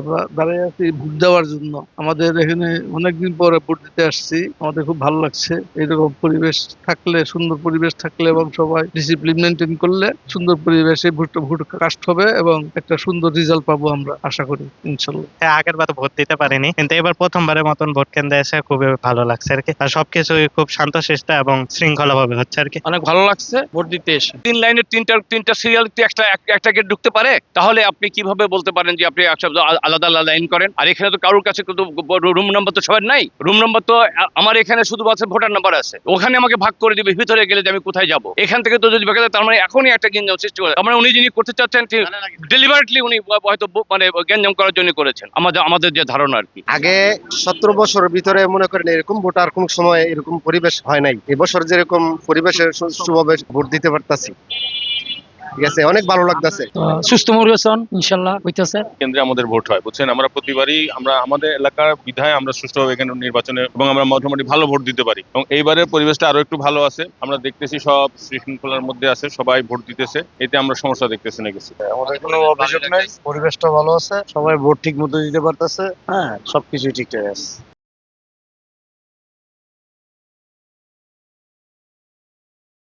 আমরা দাঁড়িয়ে আছি ভোট দেওয়ার জন্য। আমাদের এখানে অনেকদিন পরে ভোট দিতে আসছি। আমাদের খুব ভালো লাগছে। এরকম পরিবেশ থাকলে সুন্দর পরিবেশ থাকলে এবং সবাই ডিসিপ্লিন মেনটেন করলে সুন্দর পরিবেশে ভোট ভোট কাস্ট হবে এবং একটা সুন্দর রেজাল্ট পাবো আমরা আশা করি ইনশাল্লাহ। হ্যাঁ, আগের বার ভোট দিতে পারিনি কিন্তু এবার প্রথমবারের মতন ভোট কেন্দ্রে এসে খুবই ভালো লাগছে আর কি। আর সবকিছুই খুব শান্তশিষ্ট এবং শৃঙ্খলা ভাবে হচ্ছে আর কি। অনেক ভালো লাগছে ভোট দিতে এসে। তিন লাইনের তিনটা তিনটা সিরিয়াল একটা একটা গেট ঢুকতে পারে? তাহলে আপনি কীভাবে বলতে পারেন যে আপনি আলাদা আলাদা লাইন করেন। আর এখানে তো কারোর কাছে রুম নাম্বার তো সবার নাই। রুম নাম্বার তো আমার এখানে শুধুমাত্র ভোটার নাম্বার আছে। ওখানে আমাকে ভাগ করে দিবে ভিতরে গেলে যে আমি কোথায় যাব? এখান থেকে তো যদি দেখা তার মানে এখনই একটা গেঞ্জাম সৃষ্টি করে। তার মানে উনি যিনি করতে চাচ্ছেন ডেলিভারেটলি উনি হয়তো মানে গেঞ্জাম করার জন্য করেছেন। আমাদের আমাদের যে ধারণা আর কি। আগে সতেরো বছর ভিতরে মনে করেন এরকম ভোটার কোন সময় এরকম পরিবেশ হয় নাই। এবছর যেরকম পরিবেশের সুষ্ঠুভাবে ভোট দিতে পারতাছি। ঠিক আছে অনেক ভালো লাগতেছে। সুস্থ নির্বাচন ইনশাল্লাহ হইতেছে। কেন্দ্রে আমাদের ভোট হয় বুঝছেন? আমরা প্রতিবারই আমরা আমাদের এলাকার বিধায় আমরা সুষ্ঠুভাবে এখানে নির্বাচনে এবং আমরা মোটামুটি ভালো ভোট দিতে পারি। এবং এইবারের পরিবেশটা আরও একটু ভালো আছে। আমরা দেখতেছি সব শৃঙ্খলার মধ্যে আছে সবাই ভোট দিতেছে। এতে আমরা সমস্যা দেখতেছি না কিছু। আমাদের কোনো অভিযোগ নাই। পরিবেশটা ভালো আছে। সবাই ভোট ঠিক মতো দিতে পারতেছে। হ্যাঁ সবকিছু ঠিকঠাক আছে।